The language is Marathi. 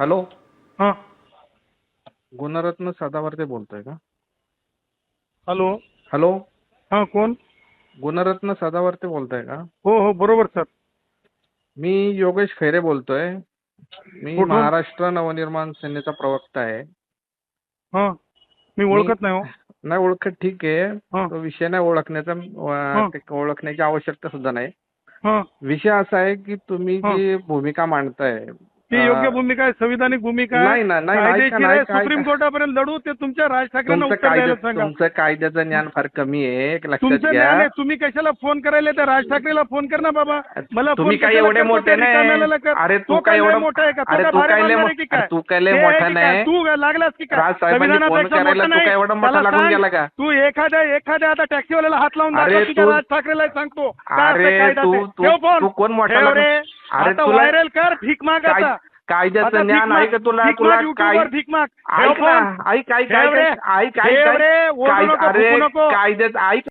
हॅलो? हां. गुणरत्न सदावर्ते बोलतोय का? हॅलो? हॅलो? हां कोण? गुणरत्न सदावर्ते बोलताय का? हो हो बरोबर सर. मी योगेश खैरे बोलतोय. मी कुठून? महाराष्ट्र नवनिर्माण सेनेचा प्रवक्ता आहे. हां. मी ओळखत नाही हो. नाही ओळखत ठीक आहे. हां. तो विषय नाही ओळखण्याचा हां. ओळखण्याची आवश्यकता सुद्धा नाही. हां. विषय असा आहे की तुम्ही. जी भूमिका मांडताय ती योग्य भूमिका आहे संविधानिक भूमिका आहे नाही ना, नाही, ऐका कायदेशीर ना, आहे ऐका, सुप्रीम. कोर्टापर्यंत लढू ते तुमच्या राज ठाकरेंना तुमचं उत्तर द्यायला सांगा तुमचं कायद्याचं ज्ञान फार कमी आहे लक्षात तुमचं घ्या ज्ञान आहे तुम्ही कशाला फोन करायला त्या राज ठाकरेला फोन कर ना बाबा मला तुम्ही काय कशाला एवढे करतो मोठे त्या नाही कर. अरे तो तू काय एवढं मोठा आहे का तो अरे काय तू भारे काय लय मारणार मो- आहे की काय? अरे तू काय लय ते आहे मोठा की काय? नाही तू काय लागलास की काय राज साहेबांनी फोन संविधानापेक्षा करायला मोठं तू काय. एवढा मोठा त्याला लागून सांग, गेला का तू एखाद्या एखाद्या आता टॅक्सीवाल्याला हात लावून अरे दाखव की त्या तू- राज ठाकरेला सांगतो काय अरे कायदा तू ते. तू ठेव फोन. तू कोण मोठा ठेव लागून- रे अरे आता तुला व्हायरल कर भीक माग काय- आता कायद्याचं आता ज्ञान भीक माग- आहे का तुला भीक तुला माग YouTubeवर काय भीक माग ऐक ठेव ना फोन. ऐक ऐक ठेव ऐक रे. ऐक ऐक ठेव ऐक रे. ओरडू काय- नको, अरे भुकू नको. कायद्याचं ऐक